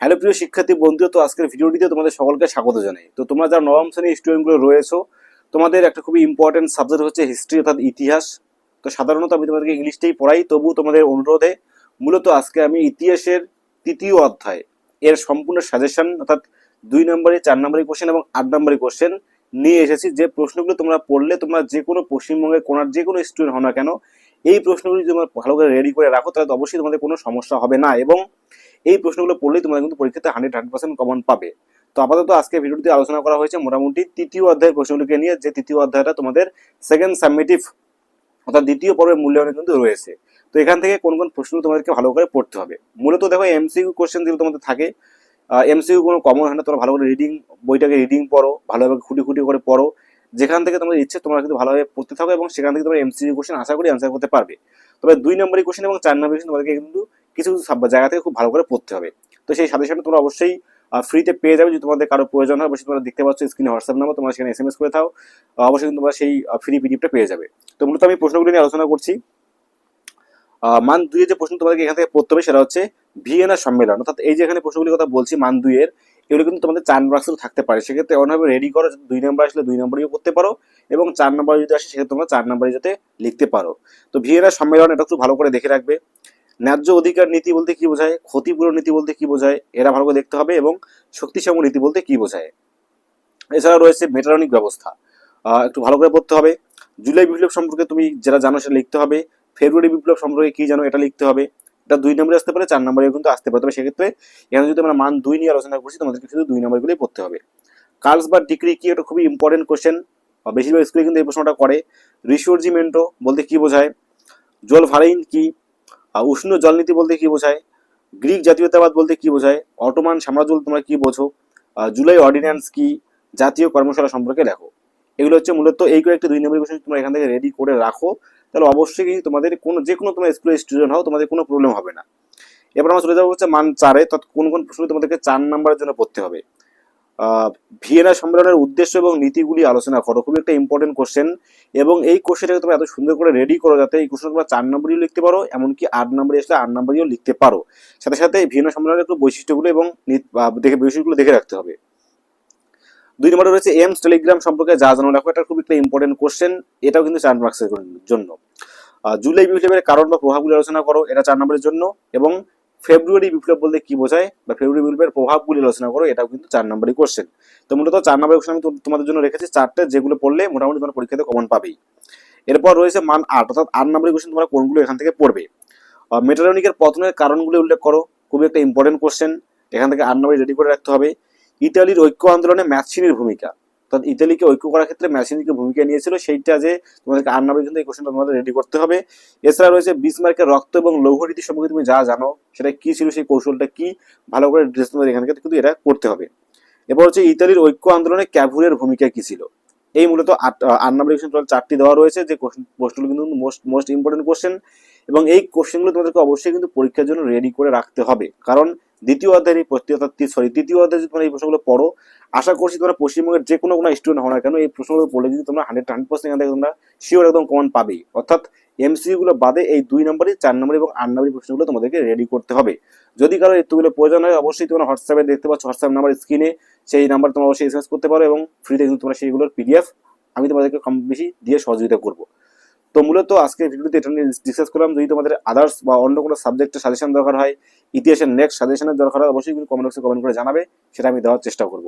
Hello প্রিয় শিক্ষার্থী বন্ধু তো আজকের ভিডিওটিতে তোমাদের সকলকে স্বাগত জানাই। তো তোমরা যারা নবম শ্রেণির স্টুডেন্টগুলো রয়েছো, তোমাদের একটা খুবই ইম্পর্টেন্ট সাবজেক্ট হচ্ছে হিস্ট্রি অর্থাৎ ইতিহাস। তো সাধারণত আমি তোমাদেরকে ইংলিশটাই পড়াই, তবু তোমাদের অনুরোধে মূলত আজকে আমি ইতিহাসের তৃতীয় অধ্যায় এর সম্পূর্ণ সাজেশন অর্থাৎ দুই নম্বরে, চার নম্বরের কোশ্চেন এবং আট নম্বরের কোশ্চেন নিয়ে এসেছি। যে প্রশ্নগুলো তোমরা পড়লে তোমরা যে কোনো পশ্চিমবঙ্গের কোনার যে কোনো স্টুডেন্ট হও না কেন, এই প্রশ্নগুলি তোমরা ভালো করে রেডি করে রাখো, তাহলে তো অবশ্যই তোমাদের কোনো সমস্যা হবে না। এবং এই প্রশ্নগুলো পড়লেই তোমরা কিন্তু পরীক্ষাতে হান্ড্রেড হান্ড্রেড পার্সেন্ট কমন পাবে। তো আপাতত আজকে ভিডিওটিতে আলোচনা করা হয়েছে মোটামুটি তৃতীয় অধ্যায়ের প্রশ্নগুলিকে নিয়ে, যে তৃতীয় অধ্যায়টা তোমাদের সেকেন্ড সাবমিটিভ অর্থাৎ দ্বিতীয় পর্বের মূল্যায়নে কিন্তু রয়েছে। তো এখান থেকে কোন কোন প্রশ্ন তোমাদেরকে ভালো করে পড়তে হবে। মূলত দেখো এমসিকিউ কোশ্চেন যেগুলো তোমাদের থাকে এমসিকিউ কোনো কমন হয় না, তোমরা ভালো করে রিডিং বইটাকে রিডিং পড়ো, ভালোভাবে খুঁটি খুঁটি করে পড়ো। যেখান থেকে তোমাদের ইচ্ছে, তোমরা কিন্তু ভালোভাবে পড়তে থাকো এবং সেখান থেকে তোমরা এমসিকিউ কোশ্চেন আশা করি অ্যান্সার করতে পারবে। তবে দুই নম্বরের কোশ্চেন এবং চার নম্বরের কোশ্চেন তোমাদেরকে কিন্তু কিছু কিছু জায়গা থেকে খুব ভালো করে পড়তে হবে। তো সেই সাথে তোমরা অবশ্যই ফ্রিতে পেয়ে যাবে যদি তোমাদের কারও প্রয়োজন হয়। অবশ্যই তোমরা দেখতে পাচ্ছ স্ক্রিনে হোয়াটসঅ্যাপ নাম্বার তোমরা সেখানে এসএমএস করে থাও অবশ্যই তোমরা সেই ফ্রি পিডিএফটা পেয়ে যাবে। তো মূলত আমি প্রশ্নগুলি নিয়ে আলোচনা করছি। মান দুইয়ের যে প্রশ্ন তোমাদেরকে এখান থেকে পড়তে হবে, সেটা হচ্ছে ভিয়েনা সম্মেলন। অর্থাৎ এই যে এখানে প্রশ্নগুলির কথা বলছি মান দুইয়ের, এগুলো কিন্তু তোমাদের চার বাক্সেও থাকতে পারে। সেক্ষেত্রে এমনভাবে রেডি করো দুই নম্বর আসলে দুই নম্বরেও করতে পারো এবং চার নম্বর যদি আসে, সেক্ষেত্রে তোমরা চার নম্বরে যাতে লিখতে পারো। তো ভিয়েনা সম্মেলন এটা একটু ভালো করে দেখে রাখবে। ন্যায্য অধিকার নীতি বলতে কি বোঝায়? ক্ষতিপূরণ নীতি বলতে কি বোঝায়? এরা ভালো করে দেখতে হবে এবং শক্তিসম নীতি বলতে কি বোঝায়? এছাড়া রয়েছে মেটারনিক ব্যবস্থা। একটু ভালো করে পড়তে হবে। জুলাই বিপ্লব সম্পর্কে তুমি যেটা জানো সেটা লিখতে হবে। ফেব্রুয়ারি বিপ্লব সম্পর্কে কি জানো এটা লিখতে হবে। এটা দুই নম্বরে আসতে পারে, চার নম্বরে কিন্তু আসতে পারে। তবে সেক্ষেত্রে এখানে যদি আমরা মান দুই নিয়ে আলোচনা করছি, তোমাদেরকে শুধু দুই নম্বরগুলোই পড়তে হবে। কার্লস বা ডিগ্রি কি এটা খুবই ইম্পর্টেন্ট কোশ্চেন বেশিরভাগ স্কুলে কিন্তু এই প্রশ্নটা করে। রিসোর্জিমেন্টো বলতে কি বোঝায়? জল ভারাইন কি? উষ্ণ জলনীতি বলতে কি বোঝায়? গ্রিক জাতীয়তাবাদ বলতে কি বোঝায়? অটোমান সাম্রাজ্য তোমরা কি বোঝো? জুলাই অর্ডিন্যান্স কি জাতীয় কর্মশালা সম্পর্কে লেখো। এগুলো হচ্ছে মূলত এই কয়েকটি দুই নম্বর কোশ্চেন তোমরা এখান থেকে রেডি করে রাখো। তাহলে অবশ্যই কিন্তু তোমাদের কোনো, যে কোনো তোমার স্কুলের স্টুডেন্ট হও, তোমাদের কোনো প্রবলেম হবে না। এবার আমরা চলে যাব হচ্ছে মান চারে তৎ কোন কোন প্রশ্ন তোমাদেরকে চার নাম্বারের জন্য পড়তে হবে। ভিয়েনা সম্মেলনের উদ্দেশ্য এবং নীতিগুলি আলোচনা করো। খুবই একটা ইম্পর্টেন্ট কোশ্চেন এবং এই কোশ্চেনটাকে তোমরা এত সুন্দর করে রেডি করো যাতে এই কোশ্চেন তোমরা চার নম্বরেও লিখতে পারো, এমনকি আট নম্বরে আসলে আট নম্বরেও লিখতে পারো। সাথে সাথে ভিয়েনা সম্মেলনের একটু বৈশিষ্ট্যগুলো এবং দেখে বৈশিষ্ট্যগুলো দেখে রাখতে হবে। দুই নম্বরে রয়েছে এমস টেলিগ্রাম সম্পর্কে যা জানো রাখো এটা খুব একটা ইম্পর্টেন্ট কোশ্চেন এটাও কিন্তু চার মার্কসের জন্য। জুলাই বিপ্লবের কারণ বা প্রভাবগুলি আলোচনা করো, এটা চার নম্বরের জন্য। এবং ফেব্রুয়ারি বিপ্লব বলতে কি বোঝায়? বা ফেব্রুয়ারি বিপ্লবের প্রভাবগুলি আলোচনা করো, এটাও কিন্তু চার নম্বরই কোশ্চেন তো মূলত চার নম্বরের কোশ্চেন আমি তোমাদের জন্য রেখেছি, চারটে যেগুলো পড়লে মোটামুটি তোমার পরীক্ষাতে কমন পাবেই। এরপর রয়েছে মান আট, অর্থাৎ আট নম্বরের কোশ্চেন তোমরা কোনগুলো এখান থেকে পড়বে? মেটারনিকের পতনের কারণগুলি উল্লেখ করো, খুবই একটা ইম্পর্টেন্ট কোশ্চেন এখান থেকে আট নম্বরে রেডি করে রাখতে হবে। ইতালির ঐক্য আন্দোলনে ম্যাথসিনির ভূমিকা। অর্থাৎ ইতালিকে ঐক্য করার ক্ষেত্রে ম্যাথসিনিকে ভূমিকা নিয়েছিল, সেইটা যে তোমাদেরকে আট নম্বরে কিন্তু এই কোশ্চেনটা তোমাদের রেডি করতে হবে। এছাড়া রয়েছে বিসমার্কের রক্ত এবং লৌহ রীতি সম্পর্কে তুমি যা জানো, সেটা কি ছিল, সেই কৌশলটা কি, ভালো করে ড্রেস তোমাদের এখান থেকে কিন্তু এটা করতে হবে। এরপর হচ্ছে ইতালির ঐক্য আন্দোলনে ক্যাভুরের ভূমিকা কি ছিল? এই মূলত আট নম্বর কোশ্চেন চারটি দেওয়া রয়েছে, যে কোশ্চেনগুলো কিন্তু মোস্ট মোস্ট ইম্পর্টেন্ট কোশ্চেন এবং এই কোশ্চেনগুলো তোমাদেরকে অবশ্যই কিন্তু পরীক্ষার জন্য রেডি করে রাখতে হবে। কারণ দ্বিতীয় অধ্যায়ের এই সরি তৃতীয় অধ্যায়ে যদি তোমরা এই প্রশ্নগুলো পড়ো, আশা করছি তোমরা পশ্চিমবঙ্গের যে কোনো কোনো স্টুডেন্ট হও না কেন, এই প্রশ্নগুলো পড়লে কিন্তু তোমরা হান্ড্রেড হান্ড্রেড পার্সেন্ট থেকে তোমরা শিওর একদম কমন পাবে। অর্থাৎ এমসিইউ গুলো বাদে এই দুই নম্বরে চার নম্বর এবং আট নম্বরের প্রশ্নগুলো তোমাদেরকে রেডি করতে হবে। যদি কারও এতগুলো প্রয়োজন হয়, অবশ্যই তোমরা হোয়াটসঅ্যাপে দেখতে পাচ্ছ হোয়াটসঅ্যাপ নাম্বার স্ক্রিনে সেই নাম্বার তোমরা অবশ্যই এসএমএস করতে পারো এবং ফ্রিতে কিন্তু তোমরা সেইগুলোর পিডিএফ আমি তোমাদেরকে কম বেশি দিয়ে সহযোগিতা করব। তো মূলত আজকে ভিডিওতে এটা নিয়ে ডিসকাস করলাম, যদি তোমাদের আদার্স বা অন্য কোনো সাবজেক্টের সাজেশন দরকার হয়, ইতিহাসের নেক্সট সাজেশনের দরকার হয়, অবশ্যই কমেন্ট বক্সে কমেন্ট করে জানাবে, সেটা আমি দেওয়ার চেষ্টা করব।